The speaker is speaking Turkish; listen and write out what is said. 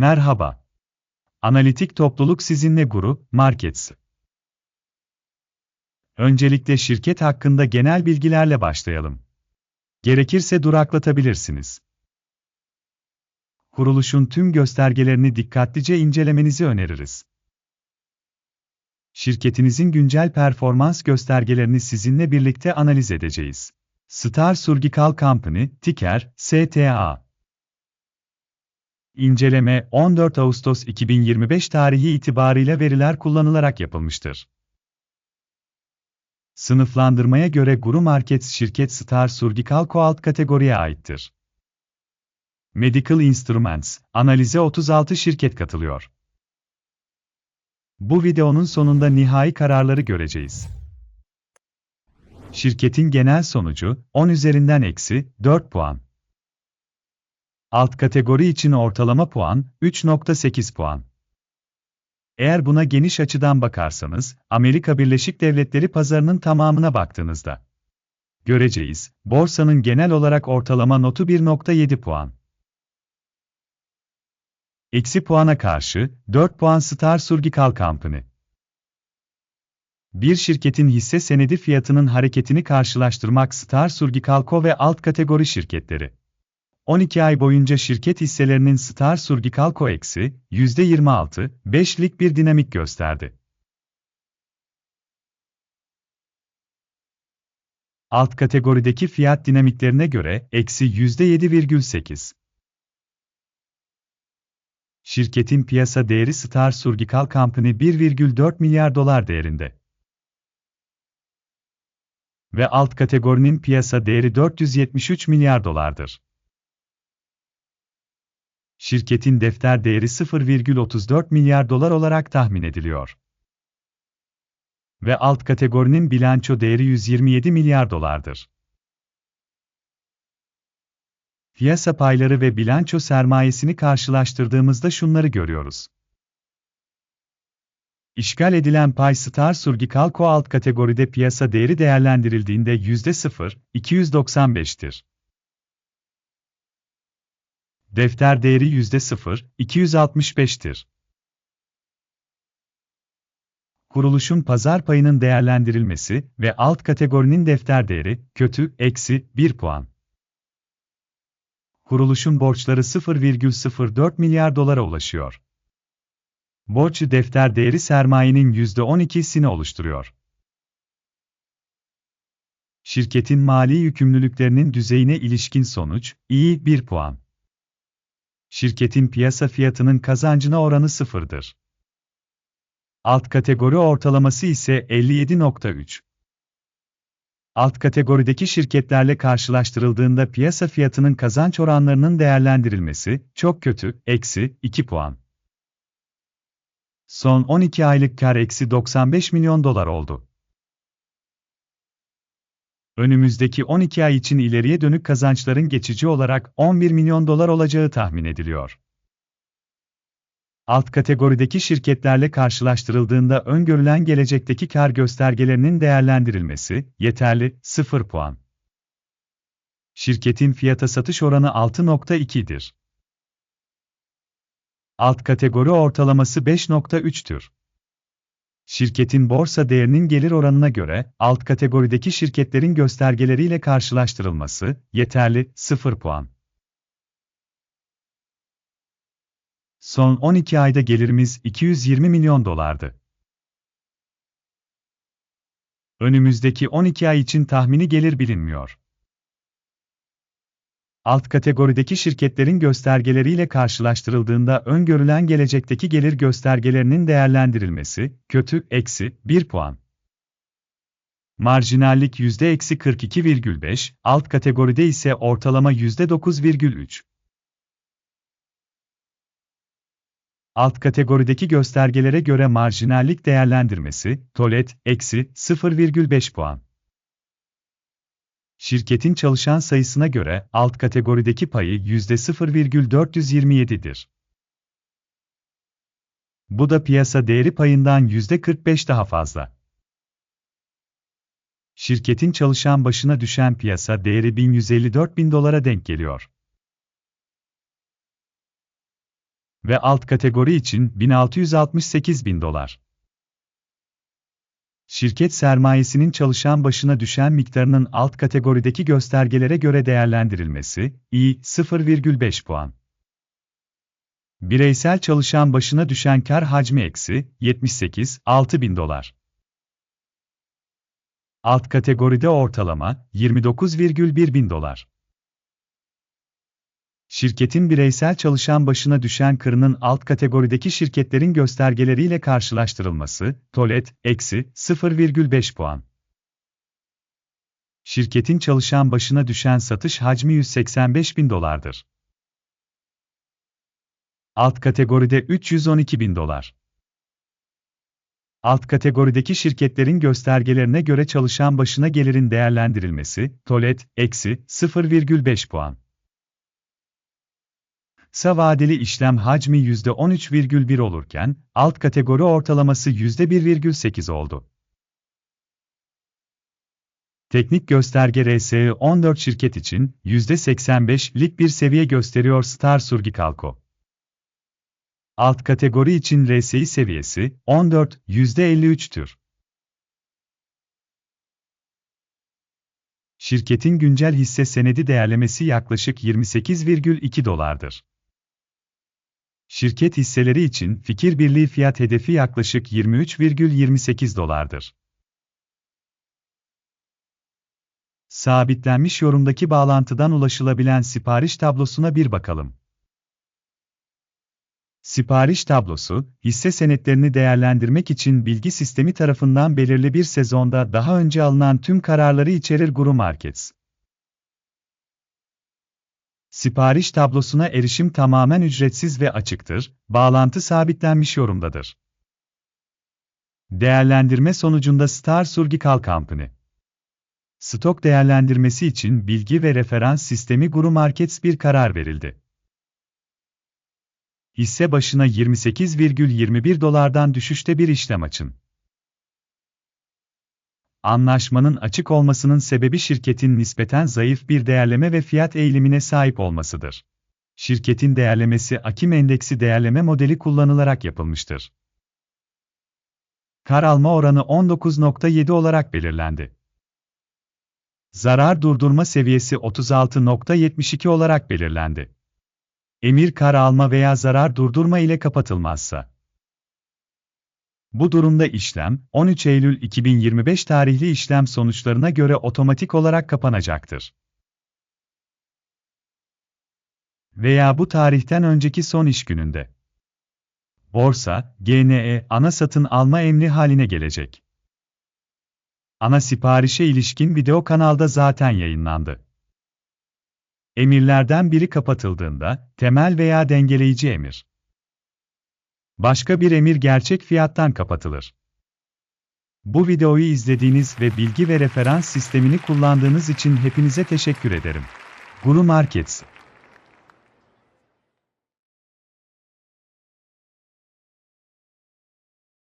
Merhaba. Analitik topluluk sizinle Guru Markets. Öncelikle şirket hakkında genel bilgilerle başlayalım. Gerekirse duraklatabilirsiniz. Kuruluşun tüm göstergelerini dikkatlice incelemenizi öneririz. Şirketinizin güncel performans göstergelerini sizinle birlikte analiz edeceğiz. Star Surgical Company, ticker STA. İnceleme 14 Ağustos 2025 tarihi itibarıyla veriler kullanılarak yapılmıştır. Sınıflandırmaya göre Guru Markets şirket Star Surgical alt kategoriye aittir. Medical Instruments, analize 36 şirket katılıyor. Bu videonun sonunda nihai kararları göreceğiz. Şirketin genel sonucu 10 üzerinden eksi 4 puan. Alt kategori için ortalama puan 3.8 puan. Eğer buna geniş açıdan bakarsanız, Amerika Birleşik Devletleri pazarının tamamına baktığınızda göreceğiz, borsanın genel olarak ortalama notu 1.7 puan. Eksi puana karşı 4 puan Star Surgical Company. Bir şirketin hisse senedi fiyatının hareketini karşılaştırmak Star Surgical Co ve alt kategori şirketleri. 12 ay boyunca şirket hisselerinin Star Surgical eksi %26, 5'lik bir dinamik gösterdi. Alt kategorideki fiyat dinamiklerine göre eksi %7,8. Şirketin piyasa değeri Star Surgical Company 1,4 milyar dolar değerinde. Ve alt kategorinin piyasa değeri 473 milyar dolardır. Şirketin defter değeri 0,34 milyar dolar olarak tahmin ediliyor. Ve alt kategorinin bilanço değeri 127 milyar dolardır. Piyasa payları ve bilanço sermayesini karşılaştırdığımızda şunları görüyoruz. İşgal edilen pay Star Surgical Co alt kategoride piyasa değeri değerlendirildiğinde %0,295'tir. Defter değeri %0,265'tir. Kuruluşun pazar payının değerlendirilmesi ve alt kategorinin defter değeri, kötü, eksi, 1 puan. Kuruluşun borçları 0,04 milyar dolara ulaşıyor. Borç defter değeri sermayenin %12'sini oluşturuyor. Şirketin mali yükümlülüklerinin düzeyine ilişkin sonuç, iyi 1 puan. Şirketin piyasa fiyatının kazancına oranı sıfırdır. Alt kategori ortalaması ise 57.3. Alt kategorideki şirketlerle karşılaştırıldığında piyasa fiyatının kazanç oranlarının değerlendirilmesi çok kötü, eksi 2 puan. Son 12 aylık kar eksi 95 milyon dolar oldu. Önümüzdeki 12 ay için ileriye dönük kazançların geçici olarak 11 milyon dolar olacağı tahmin ediliyor. Alt kategorideki şirketlerle karşılaştırıldığında öngörülen gelecekteki kar göstergelerinin değerlendirilmesi yeterli 0 puan. Şirketin fiyata satış oranı 6.2'dir. Alt kategori ortalaması 5.3'tür. Şirketin borsa değerinin gelir oranına göre alt kategorideki şirketlerin göstergeleriyle karşılaştırılması yeterli 0 puan. Son 12 ayda gelirimiz 220 milyon dolardı. Önümüzdeki 12 ay için tahmini gelir bilinmiyor. Alt kategorideki şirketlerin göstergeleriyle karşılaştırıldığında öngörülen gelecekteki gelir göstergelerinin değerlendirilmesi, kötü, eksi, 1 puan. Marjinallik %-42,5, alt kategoride ise ortalama %9,3. Alt kategorideki göstergelere göre marjinallik değerlendirmesi, TOLET, eksi 0,5 puan. Şirketin çalışan sayısına göre alt kategorideki payı %0,427'dir. Bu da piyasa değeri payından %45 daha fazla. Şirketin çalışan başına düşen piyasa değeri 1154 bin dolara denk geliyor. ve alt kategori için 1668 bin dolar. Şirket sermayesinin çalışan başına düşen miktarının alt kategorideki göstergelere göre değerlendirilmesi, i 0,5 puan. Bireysel çalışan başına düşen kar hacmi eksi 78 6 bin dolar. Alt kategoride ortalama 29,1 bin dolar. Şirketin bireysel çalışan başına düşen kırının alt kategorideki şirketlerin göstergeleriyle karşılaştırılması, TOLET, eksi 0,5 puan. Şirketin çalışan başına düşen satış hacmi 185 bin dolardır. Alt kategoride 312 bin dolar. Alt kategorideki şirketlerin göstergelerine göre çalışan başına gelirin değerlendirilmesi, TOLET, eksi 0,5 puan. Kısa vadeli işlem hacmi %13,1 olurken, alt kategori ortalaması %1,8 oldu. Teknik gösterge RSI 14 şirket için %85'lik bir seviye gösteriyor Star Surgikalco. Alt kategori için RSI seviyesi 14, %53'tür. Şirketin güncel hisse senedi değerlemesi yaklaşık 28,2 dolardır. Şirket hisseleri için fikir birliği fiyat hedefi yaklaşık 23,28 dolardır. Sabitlenmiş yorumdaki bağlantıdan ulaşılabilen sipariş tablosuna bir bakalım. Sipariş tablosu, hisse senetlerini değerlendirmek için bilgi sistemi tarafından belirli bir sezonda daha önce alınan tüm kararları içerir Guru Markets. Sipariş tablosuna erişim tamamen ücretsiz ve açıktır, bağlantı sabitlenmiş yorumdadır. Değerlendirme sonucunda Star Surgical Company Stok değerlendirmesi için bilgi ve referans sistemi Guru Markets bir karar verildi. Hisse başına 28,21 dolardan düşüşte bir işlem açın. Anlaşmanın açık olmasının sebebi şirketin nispeten zayıf bir değerleme ve fiyat eğilimine sahip olmasıdır. Şirketin değerlemesi Akim Endeksi değerleme modeli kullanılarak yapılmıştır. Kar alma oranı 19.7 olarak belirlendi. Zarar durdurma seviyesi 36.72 olarak belirlendi. Emir kar alma veya zarar durdurma ile kapatılmazsa. Bu durumda işlem, 13 Eylül 2025 tarihli işlem sonuçlarına göre otomatik olarak kapanacaktır. Veya bu tarihten önceki son iş gününde. Borsa, GNE, ana satın alma emri haline gelecek. Ana siparişe ilişkin video kanalda zaten yayınlandı. Emirlerden biri kapatıldığında, temel veya dengeleyici emir. Başka bir emir gerçek fiyattan kapatılır. Bu videoyu izlediğiniz ve bilgi ve referans sistemini kullandığınız için hepinize teşekkür ederim. Guru Markets